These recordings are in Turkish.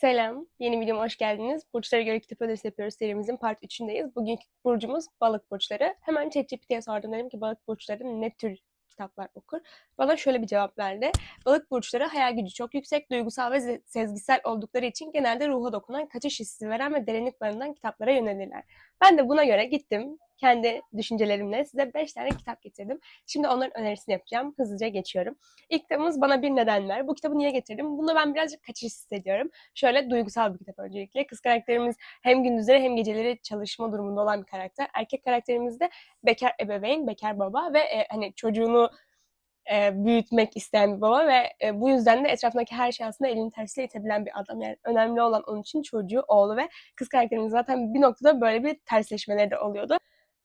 Selam, yeni videoma hoş geldiniz. Burçlara göre kitap önerisi yapıyoruz serimizin part 3'ündeyiz. Bugünkü burcumuz balık burçları. Hemen ChatGPT'ye sordum dedim ki balık burçları ne tür kitaplar okur? Bana şöyle bir cevap verdi. Balık burçları hayal gücü çok yüksek, duygusal ve sezgisel oldukları için genelde ruha dokunan, kaçış hissi veren ve derinlik barındıran kitaplara yönelirler. Ben de buna göre gittim. Kendi düşüncelerimle size 5 tane kitap getirdim. Şimdi onların önerisini yapacağım. Hızlıca geçiyorum. İlk kitabımız Bana Bir Neden Ver. Bu kitabı niye getirdim? Bunda ben birazcık kaçış hissediyorum. Şöyle duygusal bir kitap öncelikle. Kız karakterimiz hem gündüzleri hem geceleri çalışma durumunda olan bir karakter. Erkek karakterimiz de bekar ebeveyn, bekar baba ve e, hani çocuğunu e, büyütmek isteyen bir baba ve e, bu yüzden de etrafındaki her şey aslında elini tersiyle itebilen bir adam. Yani önemli olan onun için çocuğu, oğlu ve kız karakterimiz zaten bir noktada böyle bir tersleşmeleri de oluyordu.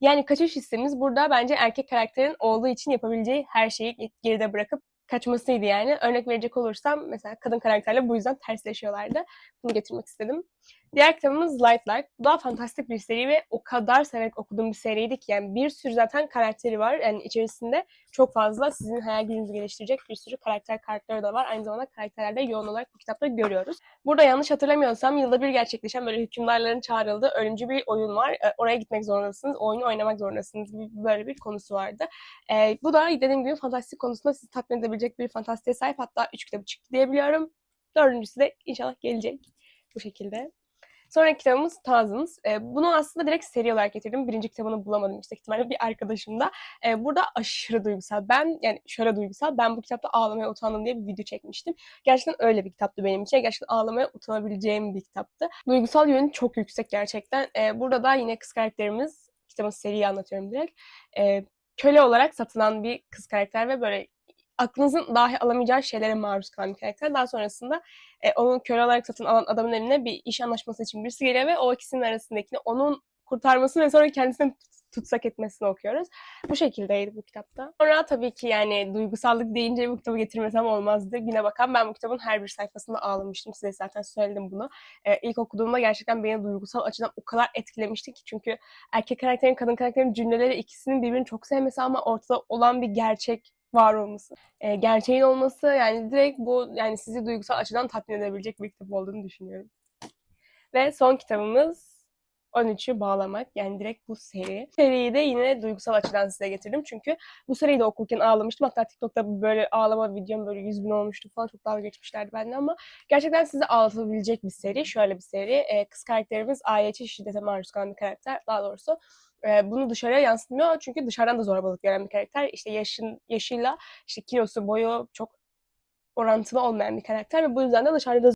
Yani kaçış hissimiz burada bence erkek karakterin oğlu için yapabileceği her şeyi geride bırakıp kaçmasıydı yani. Örnek verecek olursam mesela kadın karakterle bu yüzden tersleşiyorlardı. Bunu getirmek istedim. Diğer kitabımız Light Light. Bu da fantastik bir seri ve o kadar severek okuduğum bir seriydi ki yani bir sürü zaten karakteri var. Yani içerisinde çok fazla sizin hayal gücünüzü geliştirecek bir sürü karakter kartları da var. Aynı zamanda karakterlerde yoğun olarak bu kitapta görüyoruz. Burada yanlış hatırlamıyorsam yılda bir gerçekleşen böyle hükümdarların çağrıldığı ölümcü bir oyun var. E, oraya gitmek zorundasınız, oyunu oynamak zorundasınız gibi böyle bir konusu vardı. E, bu da dediğim gibi fantastik konusunda sizi tatmin edebilecek bir fantastiğe sahip. Hatta 3 kitabı çıktı diyebiliyorum. Dördüncüsü de inşallah gelecek. Bu şekilde. Sonraki kitabımız Thousands. E, bunu aslında direkt seri olarak getirdim. Birinci kitabını bulamadım yüksek ihtimalle bir arkadaşım da. E, burada aşırı duygusal. Ben yani şöyle duygusal. Ben bu kitapta ağlamaya utandım diye bir video çekmiştim. Gerçekten öyle bir kitaptı benim için. Gerçekten ağlamaya utanabileceğim bir kitaptı. Duygusal yönü çok yüksek gerçekten. E, burada da yine kız karakterimiz, kitabın seriyi anlatıyorum direkt. E, köle olarak satılan bir kız karakter ve böyle aklınızın dahi alamayacağı şeylere maruz kalan bir karakter. Daha sonrasında e, onun köle olarak satın alan adamın eline bir iş anlaşması için birisi geliyor ve o ikisinin arasındakini onun kurtarmasını ve sonra kendisini tutsak etmesini okuyoruz. Bu şekildeydi bu kitapta. Sonra tabii ki yani duygusallık deyince bu kitabı getirmesem olmazdı. Güne bakan ben bu kitabın her bir sayfasında ağlamıştım. Size zaten söyledim bunu. Ee, ilk okuduğumda gerçekten beni duygusal açıdan o kadar etkilemişti ki. Çünkü erkek karakterin, kadın karakterin cümleleri ikisinin birbirini çok sevmesi ama ortada olan bir gerçek var olması. E, gerçeğin olması yani direkt bu yani sizi duygusal açıdan tatmin edebilecek bir kitap olduğunu düşünüyorum. Ve son kitabımız 13'ü bağlamak. Yani direkt bu seri. Seriyi de yine duygusal açıdan size getirdim. Çünkü bu seriyi de okurken ağlamıştım. Hatta TikTok'ta böyle ağlama videom böyle 100 bin olmuştu falan. Çok dalga geçmişlerdi bende ama gerçekten sizi ağlatabilecek bir seri. Şöyle bir seri. E, kız karakterimiz aileci şiddete maruz kalan bir karakter. Daha doğrusu e, bunu dışarıya yansıtmıyor çünkü dışarıdan da zorbalık gören bir karakter. İşte yaşın yaşıyla işte kilosu boyu çok orantılı olmayan bir karakter ve bu yüzden de dışarıda